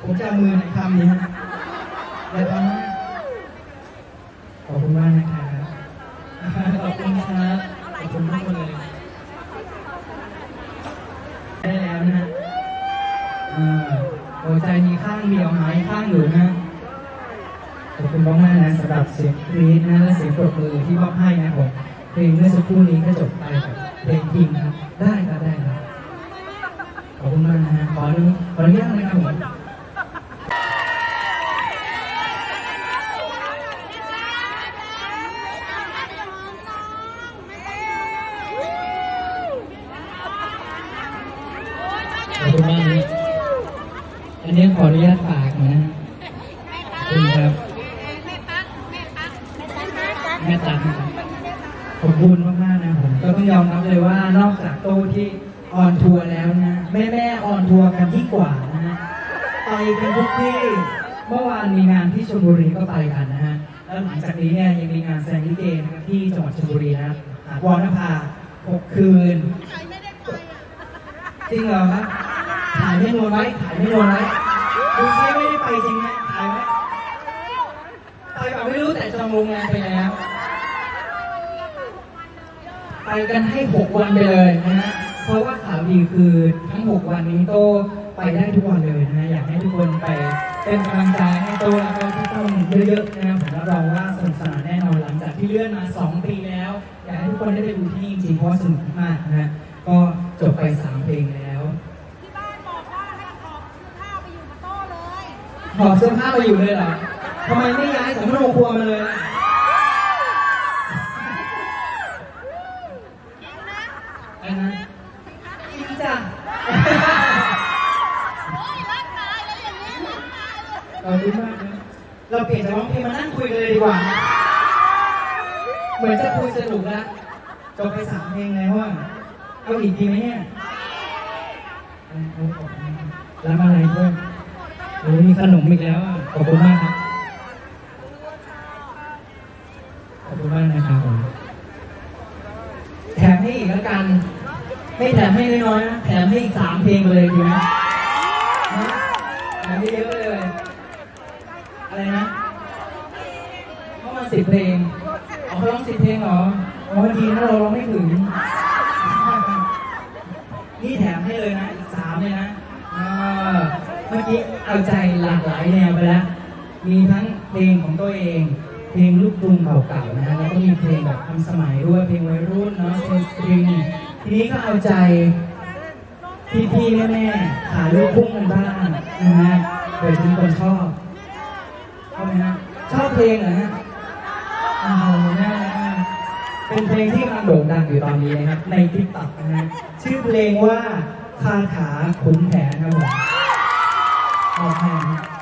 ผมจะเอามือหนทำดีฮะอย่าทำนะขอบคุณมากนะครับ ขอบคุณครับขอบคุณทุกคนเลย ได้แล้วนะฮะอ่าหัวใจมีข้างเดียวหายข้างอยู่นะขอบคุณมากๆนะสำหรับเสียงกรี๊ดนะและเสียงปรบมือที่มอบให้นะผมเพลงเมื่อสักครู่นี้ก็จบไปกับเพลงพิมครับได้ครับได้ครับขอบคุณมากนะฮะขออนุขออนุญาตนะครับผมขอบคุณมากนะ อันนี้ขออนุญาตฝากนะคุณครับแม่ตั๊กนะครับขอบคุณมากๆนะผมก็ต้องยอมรับเลยว่านอกจากโต้ที่ออนทัวร์แล้วนะแม่แม่ๆออนทัวร์กันยิ่กว่านะฮะไปกันทุกที่ เมื่อวานมีงานที่ชลบุรีก็ไปกันนะฮะแล้วหลังจากนี้เนี่ยยังมีงานแสดงลิเกนะครับที่จังหวัดชลบุรีนะครับวอนภาหกคืนจริงเหรอครับ ไม่นวนไว้ถ่ายไม่นวนไว้ดูซิไม่ได้ไปจริงไหมถ่ายไหมไปแบบไม่รู้แต่จองโรงแรมไปแล้ว ไปกันให้ 6 วันไปเลยนะฮะ เพราะว่าข่าวดีคือทั้ง 6 วันนี้โตไปได้ทุกวันเลยนะฮะ อยากให้ทุกคนไปเป็นกำลังใจให้โตแล้วก็พี่ต้นเยอะๆนะผมรับรองว่าสนุกสนานแน่นอนหลังจากที่เลื่อนมา 2 ปีแล้ว อยากให้ทุกคนได้ไปดูที่นี่จริงเพราะว่าสนุกมากนะฮะ ก็จบไป 3 เพลงแล้ว หอบเสื้อผ้ามาอยู่เลยเหรอทำไมไม่ย้ายสำนักครัวมาเลยล่ะอะไรนะจริงจ้ะโอ้ยรักนายแล้วอย่างนี้รักนายเลยเราดีมากนะเราเปลี่ยนจากร้องเพลงมานั่งคุยกันเลยดีกว่า เหมือนจะคุยสนุกแล้วจบไปสามเพลงแล้วว่า เอาอีกดีไหมเนี่ยเอาขอบคุณครับรับอะไรด้วยโอ้มีขนมอีกแล้วอะขอบคุณมากครับ ขอบคุณมากนะครับผมแถมให้อีกแล้วกัน ไม่แถมให้น้อยๆนะ แถมให้อีกสามเพลงเลยดีไหมแถมให้เยอะเลย อะไรนะเข้ามาสิบเพลงเอาเขาร้องสิบเพลงเหรออ๋อดีนะเราร้องไม่ถึง นี่แถมให้เลยนะ อีกสามเลยนะ เมื่อกี้เอาใจหลากหลายแนวไปแล้ว มีทั้งเพลงของตัวเอง เพลงลูกกรุงเก่าๆนะแล้วก็มีเพลงแบบทันสมัยด้วยเพลงวัยรุ่นเนาะเพลงสตริงทีนี้ก็เอาใจพี่ๆแม่ๆขาลูกพุ่งกันบ้างนะฮะเผื่อจะมีคนชอบชอบไหมฮะชอบเพลงเหรอฮะโอ้โหน่ารักมากเป็นเพลงที่กำลังโด่งดังอยู่ตอนนี้นะครับในทิกต็อกนะฮะชื่อเพลงว่าคาถาขุนแผนครับผม ข